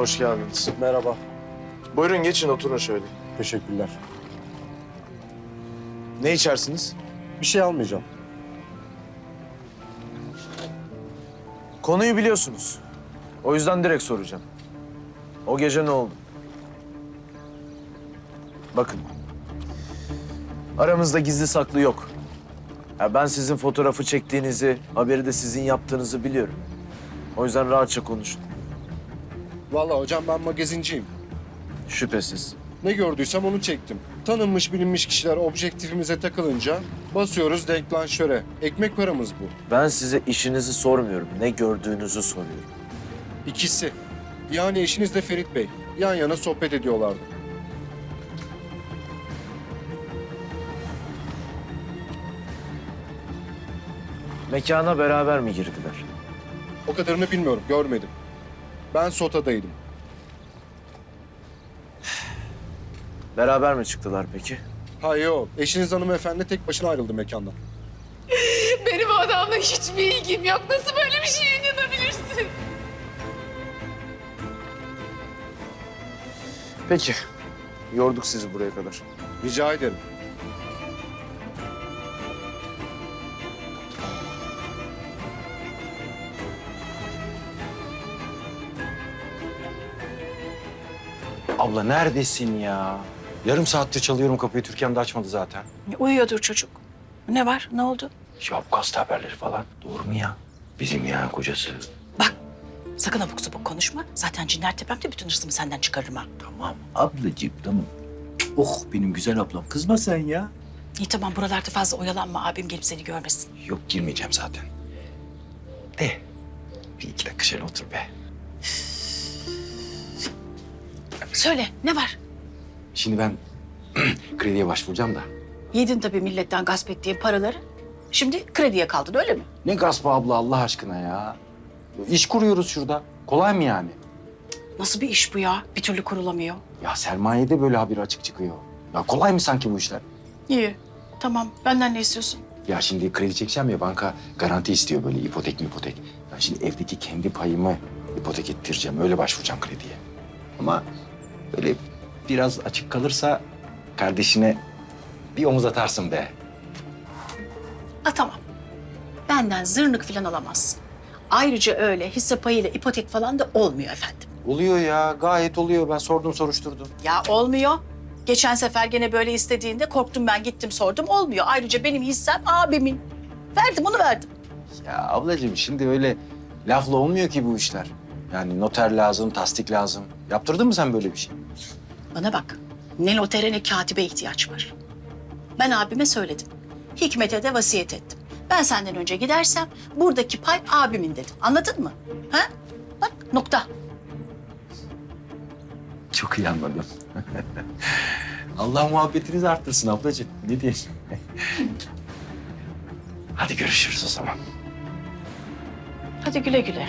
Hoş geldiniz. Merhaba. Buyurun geçin oturun şöyle. Teşekkürler. Ne içersiniz? Bir şey almayacağım. Konuyu biliyorsunuz. O yüzden direkt soracağım. O gece ne oldu? Bakın. Aramızda gizli saklı yok. Ya ben sizin fotoğrafı çektiğinizi, haberi de sizin yaptığınızı biliyorum. O yüzden rahatça konuşun. Vallahi hocam ben magazinciyim. Şüphesiz. Ne gördüysem onu çektim. Tanınmış bilinmiş kişiler objektifimize takılınca basıyoruz denklanşöre. Ekmek paramız bu. Ben size işinizi sormuyorum. Ne gördüğünüzü soruyorum. İkisi. Yani eşiniz de Ferit Bey. Yan yana sohbet ediyorlardı. Mekana beraber mi girdiler? O kadarını bilmiyorum, görmedim. Ben sotadaydım. Beraber mi çıktılar peki? Hayır yok. Eşiniz hanımefendi tek başına ayrıldı mekandan. Benim o adamla hiçbir ilgim yok. Nasıl böyle bir şeye inanabilirsin? Peki. Yorduk sizi buraya kadar. Rica ederim. Abla neredesin ya? Yarım saattir çalıyorum kapıyı. Türkan da açmadı zaten. Uyuyordur çocuk. Ne var? Ne oldu? Ya gazete haberleri falan. Doğru mu ya? Bizim ya kocası. Bak sakın abuk sabuk konuşma. Zaten cinler tepemde bütün hırsımı senden çıkarırım ha. Tamam ablacığım tamam. Oh benim güzel ablam kızma sen ya. İyi tamam buralarda fazla oyalanma. Abim gelip seni görmesin. Yok girmeyeceğim zaten. De. Bir iki dakika şöyle otur be. Söyle ne var? Şimdi ben krediye başvuracağım da. Yedin tabii milletten gasp ettiğin paraları. Şimdi krediye kaldın öyle mi? Ne gaspı abla Allah aşkına ya. İş kuruyoruz şurada. Kolay mı yani? Nasıl bir iş bu ya? Bir türlü kurulamıyor. Ya sermayede böyle haberi açık çıkıyor. Ya kolay mı sanki bu işler? İyi. Tamam. Benden ne istiyorsun? Ya şimdi kredi çekeceğim ya banka garanti istiyor böyle ipotek mi ipotek. Ben şimdi evdeki kendi payımı ipotek ettireceğim. Öyle başvuracağım krediye. Ama böyle biraz açık kalırsa kardeşine bir omuz atarsın be. Ha tamam. Benden zırnık falan alamazsın. Ayrıca öyle hisse payıyla ipotek falan da olmuyor efendim. Oluyor ya gayet oluyor. Ben sordum soruşturdum. Ya olmuyor. Geçen sefer gene böyle istediğinde korktum ben gittim sordum olmuyor. Ayrıca benim hissem abimin. Verdim onu verdim. Ya ablacığım şimdi öyle lafla olmuyor ki bu işler. Yani noter lazım, tasdik lazım. Yaptırdın mı sen böyle bir şey? Bana bak ne notere ne katibe ihtiyaç var. Ben abime söyledim. Hikmet'e de vasiyet ettim. Ben senden önce gidersem buradaki pay abimin dedim. Anladın mı? Ha? Bak nokta. Çok iyi anladım. Allah muhabbetinizi arttırsın ablacığım. Ne diyeyim? Hadi görüşürüz o zaman. Hadi güle güle.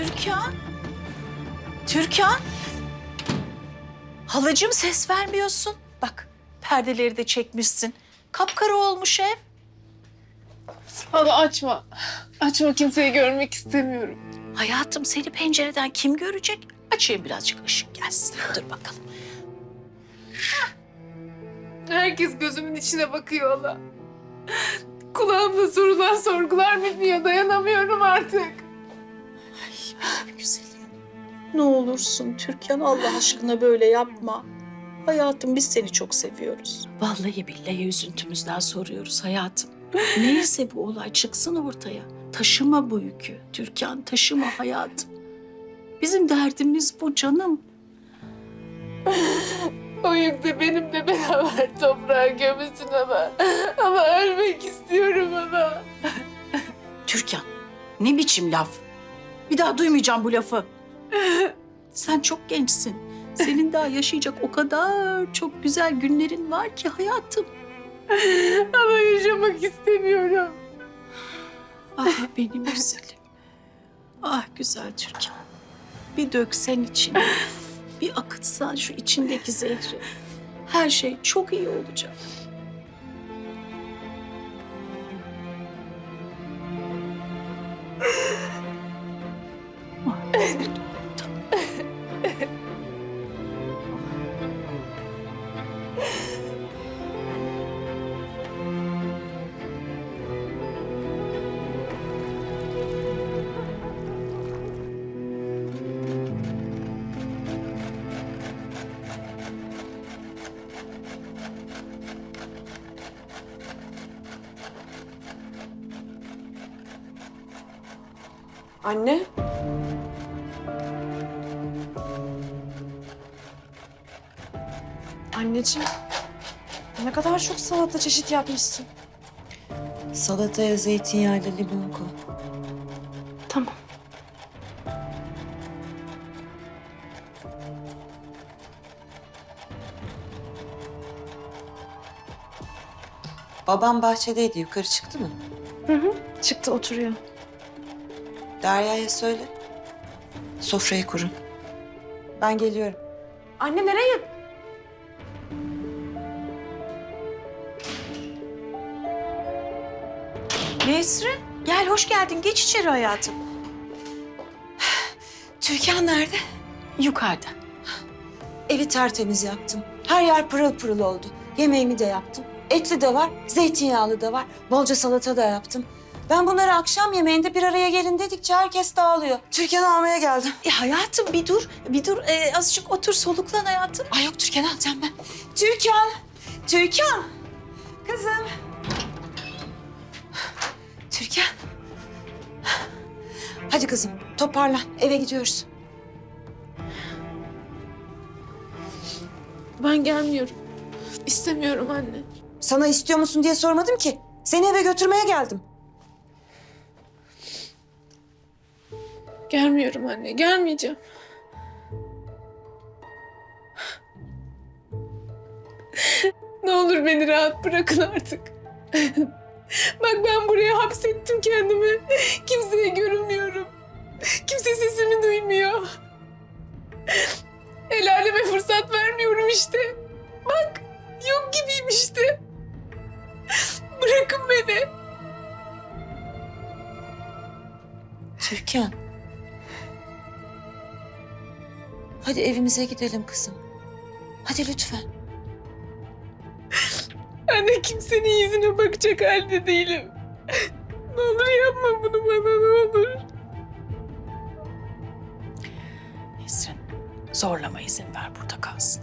Türkan. Türkan. Halacığım ses vermiyorsun. Bak perdeleri de çekmişsin. Kapkara olmuş ev. Hala açma. Açma kimseyi görmek istemiyorum. Hayatım seni pencereden kim görecek? Açayım birazcık ışık gelsin. Dur bakalım. Herkes gözümün içine bakıyor hala. Kulağımda sorulan sorgular bitmiyor. Dayanamıyorum artık. Ne olursun Türkan Allah aşkına böyle yapma. Hayatım biz seni çok seviyoruz. Vallahi billahi üzüntümüzden soruyoruz hayatım. Neyse bu olay çıksın ortaya. Taşıma bu yükü. Türkan taşıma hayatım. Bizim derdimiz bu canım. O yük de benimle beraber toprağa gömülsün ama. Ama ölmek istiyorum ama. Türkan ne biçim laf? Bir daha duymayacağım bu lafı. Sen çok gençsin. Senin daha yaşayacak o kadar çok güzel günlerin var ki hayatım. Ama yaşamak istemiyorum. Ah benim güzelim. Ah güzel Türkan. Bir döksen içine. Bir akıtsan şu içindeki zehri. Her şey çok iyi olacak. Anne. Anneciğim. Ne kadar çok salata çeşit yapmışsın. Salataya zeytinyağıyla limon koy. Tamam. Babam bahçedeydi. Yukarı çıktı mı? Çıktı oturuyor. Derya'ya söyle. Sofrayı kurun. Ben geliyorum. Anne nereye? Nesrin, gel hoş geldin. Geç içeri hayatım. Türkan nerede? Yukarıda. Evi tertemiz yaptım. Her yer pırıl pırıl oldu. Yemeğimi de yaptım. Etli de var, zeytinyağlı da var. Bolca salata da yaptım. Ben bunları akşam yemeğinde bir araya gelin dedikçe herkes dağılıyor. Türkan'ı almaya geldim. E hayatım bir dur, bir dur. E, azıcık otur, soluklan hayatım. Ay yok Türkan'ı alacağım ben. Türkan! Türkan! Kızım! Türkan! Hadi kızım toparlan eve gidiyoruz. Ben gelmiyorum. İstemiyorum anne. Sana istiyor musun diye sormadım ki. Seni eve götürmeye geldim. Gelmiyorum anne. Gelmeyeceğim. ne olur beni rahat bırakın artık. Bak ben buraya hapsettim kendimi. Kimseye görünmüyorum. Kimse sesimi duymuyor. El aleme fırsat vermiyorum işte. Bak yok gibiyim işte. Bırakın beni. Türkan. Hadi evimize gidelim kızım. Hadi lütfen. Ben de kimsenin yüzüne bakacak halde değilim. Ne olur yapma bunu bana ne olur. Nesrin, zorlama izin ver burada kalsın.